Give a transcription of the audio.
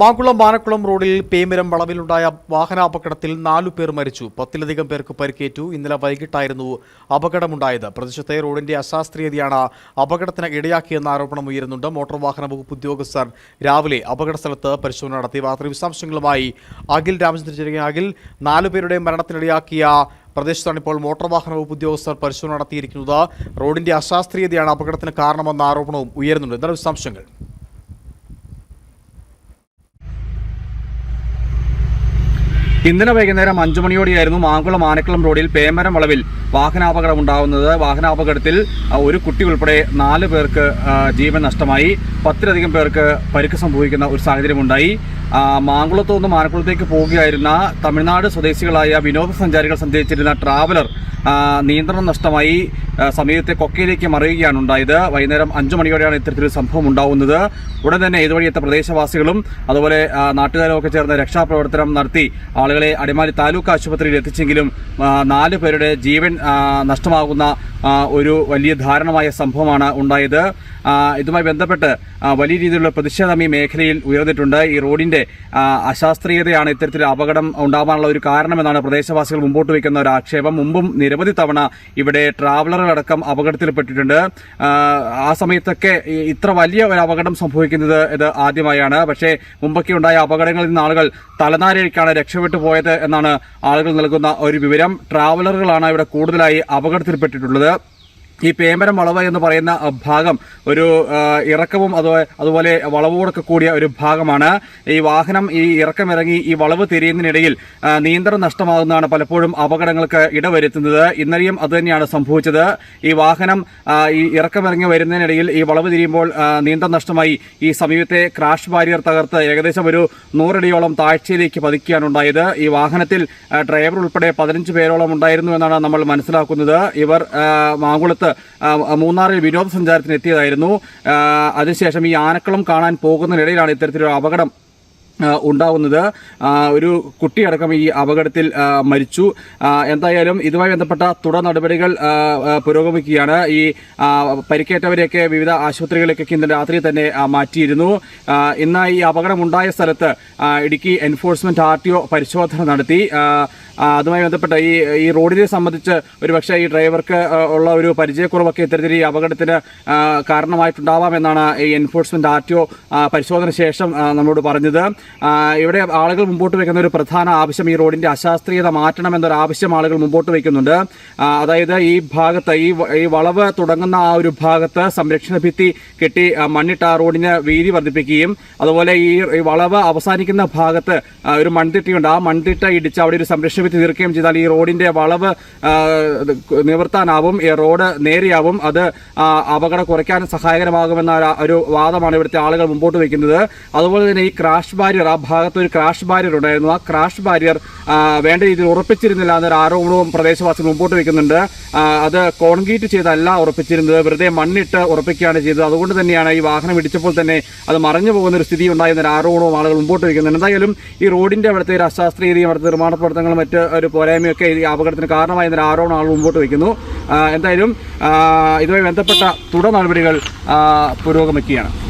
മാക്കുളം മാനക്കുളം റോഡിൽ പേമരം വളവിലുണ്ടായ വാഹനാപകടത്തിൽ നാലു പേർ മരിച്ചു. പത്തിലധികം പേർക്ക് പരിക്കേറ്റു. ഇന്നലെ വൈകിട്ടായിരുന്നു അപകടമുണ്ടായത്. പ്രദേശത്തെ റോഡിന്റെ അശാസ്ത്രീയതയാണ് അപകടത്തിന് ഇടയാക്കിയെന്ന ആരോപണം ഉയരുന്നുണ്ട്. മോട്ടോർ വാഹന വകുപ്പ് ഉദ്യോഗസ്ഥർ രാവിലെ അപകട സ്ഥലത്ത് പരിശോധന നടത്തി. വാർത്ത വിശദാംശങ്ങളുമായി അഖിൽ രാമചന്ദ്രൻ അഖിൽ നാലു പേരുടെ മരണത്തിനിടയാക്കിയ പ്രദേശത്താണ് ഇപ്പോൾ മോട്ടോർ വാഹന വകുപ്പ് ഉദ്യോഗസ്ഥർ പരിശോധന നടത്തിയിരിക്കുന്നത്. റോഡിന്റെ അശാസ്ത്രീയതയാണ് അപകടത്തിന് കാരണമെന്ന ആരോപണവും ഉയരുന്നുണ്ട്. എന്താണ് വിശദാംശങ്ങൾ? ഇന്നലെ വൈകുന്നേരം അഞ്ചു മണിയോടെയായിരുന്നു മാങ്കുളം ആനക്കുളം റോഡിൽ പേമരം വളവിൽ വാഹനാപകടം ഉണ്ടാകുന്നത് വാഹനാപകടത്തിൽ ഒരു കുട്ടി ഉൾപ്പെടെ നാല് പേർക്ക് ജീവൻ നഷ്ടമായി. പത്തിലധികം പേർക്ക് പരിക്ക് സംഭവിക്കുന്ന ഒരു സാഹചര്യമുണ്ടായി. മാങ്കുളത്തു നിന്ന് മാനക്കുളത്തേക്ക് പോവുകയായിരുന്ന തമിഴ്നാട് സ്വദേശികളായ വിനോദസഞ്ചാരികൾ സഞ്ചരിച്ചിരുന്ന ട്രാവലർ നിയന്ത്രണം നഷ്ടമായി സമീപത്തെ കൊക്കയിലേക്ക് മറിയുകയാണ് ഉണ്ടായത്. വൈകുന്നേരം അഞ്ചു മണിയോടെയാണ് ഇത്തരത്തിലൊരു സംഭവം ഉണ്ടാവുന്നത്. ഉടൻ തന്നെ ഇതുവഴിയെത്ത പ്രദേശവാസികളും അതുപോലെ നാട്ടുകാരുമൊക്കെ ചേർന്ന് രക്ഷാപ്രവർത്തനം നടത്തി ആളുകളെ അടിമാലി താലൂക്ക് ആശുപത്രിയിൽ എത്തിച്ചെങ്കിലും നാല് പേരുടെ ജീവൻ നഷ്ടമാകുന്ന ഒരു വലിയ ധാരണമായ സംഭവമാണ് ഉണ്ടായത്. ഇതുമായി ബന്ധപ്പെട്ട് വലിയ രീതിയിലുള്ള പ്രതിഷേധം ഈ മേഖലയിൽ ഉയർന്നിട്ടുണ്ട്. ഈ റോഡിന്റെ അശാസ്ത്രീയതയാണ് ഇത്തരത്തിൽ അപകടം ഉണ്ടാവാനുള്ള ഒരു കാരണമെന്നാണ് പ്രദേശവാസികൾ മുമ്പോട്ട് വയ്ക്കുന്ന ഒരു ആക്ഷേപം. മുമ്പും നിരവധി തവണ ഇവിടെ ട്രാവലറുകളടക്കം അപകടത്തിൽപ്പെട്ടിട്ടുണ്ട്. ആ സമയത്തൊക്കെ ഇത്ര വലിയ ഒരു അപകടം സംഭവിക്കുന്നത് ഇത് ആദ്യമായാണ്. പക്ഷേ മുമ്പൊക്കെ ഉണ്ടായ അപകടങ്ങളിൽ നിന്ന് ആളുകൾ തലനാരിഴക്കാണ് രക്ഷപ്പെട്ടു പോയത് എന്നാണ് ആളുകൾ നൽകുന്ന ഒരു വിവരം. ട്രാവലറുകളാണ് ഇവിടെ കൂടുതലായി അപകടത്തിൽപ്പെട്ടിട്ടുള്ളത്. ഈ പേമ്പരം വളവ് എന്ന് പറയുന്ന ഭാഗം ഒരു ഇറക്കവും അതുപോലെ അതുപോലെ വളവോടൊക്കെ കൂടിയ ഒരു ഭാഗമാണ്. ഈ വാഹനം ഈ ഇറക്കമിറങ്ങി ഈ വളവ് തിരിയുന്നതിനിടയിൽ നിയന്ത്രണം നഷ്ടമാകുന്നതാണ് പലപ്പോഴും അപകടങ്ങൾക്ക് ഇടവരുത്തുന്നത്. ഇന്നലെയും അതുതന്നെയാണ് സംഭവിച്ചത്. ഈ വാഹനം ഈ ഇറക്കമിറങ്ങി വരുന്നതിനിടയിൽ ഈ വളവ് തിരിയുമ്പോൾ നിയന്ത്രണം നഷ്ടമായി. ഈ സമീപത്തെ ക്രാഷ് ബാരിയർ തകർത്ത് ഏകദേശം ഒരു നൂറടിയോളം താഴ്ചയിലേക്ക് പതിക്കുകയാണ് ഉണ്ടായത്. ഈ വാഹനത്തിൽ ഡ്രൈവർ ഉൾപ്പെടെ പതിനഞ്ച് പേരോളം ഉണ്ടായിരുന്നു എന്നാണ് നമ്മൾ മനസ്സിലാക്കുന്നത്. ഇവർ മാങ്കുളത്ത് മൂന്നാറിൽ വിനോദസഞ്ചാരത്തിന് എത്തിയതായിരുന്നു. അതിനുശേഷം ഈ ആനക്കളം കാണാൻ പോകുന്നതിനിടയിലാണ് ഇത്തരത്തിലൊരു അപകടം ഉണ്ടാവുന്നത്. ഒരു കുട്ടിയടക്കം ഈ അപകടത്തിൽ മരിച്ചു. എന്തായാലും ഇതുമായി ബന്ധപ്പെട്ട തുടർ നടപടികൾ പുരോഗമിക്കുകയാണ്. ഈ പരിക്കേറ്റവരെയൊക്കെ വിവിധ ആശുപത്രികളിലേക്കൊക്കെ ഇന്ന് രാത്രി തന്നെ മാറ്റിയിരുന്നു. ഇന്ന് ഈ അപകടമുണ്ടായ സ്ഥലത്ത് ഇടുക്കി എൻഫോഴ്സ്മെന്റ് ആർ പരിശോധന നടത്തി. അതുമായി ബന്ധപ്പെട്ട ഈ ഈ റോഡിനെ സംബന്ധിച്ച് ഒരുപക്ഷെ ഈ ഡ്രൈവർക്ക് ഉള്ള ഒരു പരിചയക്കുറവൊക്കെ ഇത്തരത്തിൽ ഈ അപകടത്തിന് കാരണമായിട്ടുണ്ടാവാം എന്നാണ് ഈ എൻഫോഴ്സ്മെന്റ് ആർ ടി ഒ പരിശോധന ശേഷം നമ്മളോട് പറഞ്ഞത്. ഇവിടെ ആളുകൾ മുമ്പോട്ട് വെക്കുന്ന ഒരു പ്രധാന ആവശ്യം ഈ റോഡിന്റെ അശാസ്ത്രീയത മാറ്റണം എന്നൊരു ആവശ്യം ആളുകൾ മുമ്പോട്ട് വയ്ക്കുന്നുണ്ട് അതായത് ഈ ഭാഗത്ത് ഈ ഈ വളവ് തുടങ്ങുന്ന ആ ഒരു ഭാഗത്ത് സംരക്ഷണ ഭിത്തി കെട്ടി മണ്ണിട്ട് ആ റോഡിന് വീതി വർദ്ധിപ്പിക്കുകയും അതുപോലെ ഈ വളവ് അവസാനിക്കുന്ന ഭാഗത്ത് ഒരു മൺതിട്ടയുണ്ട്. ആ മൺതിട്ട ഇടിച്ച് അവിടെ ഒരു സംരക്ഷണ ഭിത്തി തീർക്കുകയും ചെയ്താൽ ഈ റോഡിന്റെ വളവ് നിവർത്താനാവും ഈ റോഡ് നേരെയാവും അത് അപകടം കുറയ്ക്കാൻ സഹായകരമാകുമെന്ന ഒരു- വാദമാണ് ഇവിടുത്തെ ആളുകൾ മുമ്പോട്ട് വയ്ക്കുന്നത്. അതുപോലെ തന്നെ ഈ ക്രാഷ് ബാരിയർ ആ ഭാഗത്ത് ഒരു ക്രാഷ് ബാരിയർ ഉണ്ടായിരുന്നു. ആ ക്രാഷ് ബാരിയർ വേണ്ട രീതിയിൽ ഉറപ്പിച്ചിരുന്നില്ല എന്നൊരു ആരോപണവും പ്രദേശവാസികൾ മുമ്പോട്ട് വയ്ക്കുന്നുണ്ട് അത് കോൺക്രീറ്റ് ചെയ്തല്ല ഉറപ്പിച്ചിരുന്നത്. വെറുതെ മണ്ണിട്ട് ഉറപ്പിക്കുകയാണ് ചെയ്തത്. അതുകൊണ്ട് തന്നെയാണ് ഈ വാഹനം ഇടിച്ചപ്പോൾ തന്നെ അത് മറഞ്ഞു പോകുന്ന ഒരു സ്ഥിതി ഉണ്ടായെന്നൊരു ആരോപണവും ആളുകൾ മുമ്പോട്ട് വയ്ക്കുന്നുണ്ട് എന്തായാലും ഈ റോഡിന്റെ അവിടുത്തെ ഒരു അശാസ്ത്രീയതയും അവിടുത്തെ നിർമ്മാണ പ്രവർത്തനങ്ങളും മറ്റ് ഒരു പോരായ്മയൊക്കെ ഈ അപകടത്തിന് കാരണമായെന്നൊരു ആരോപണം ആളുകൾ മുമ്പോട്ട് വയ്ക്കുന്നു എന്തായാലും ഇതുമായി ബന്ധപ്പെട്ട തുടർ നടപടികൾ പുരോഗമിക്കുകയാണ്.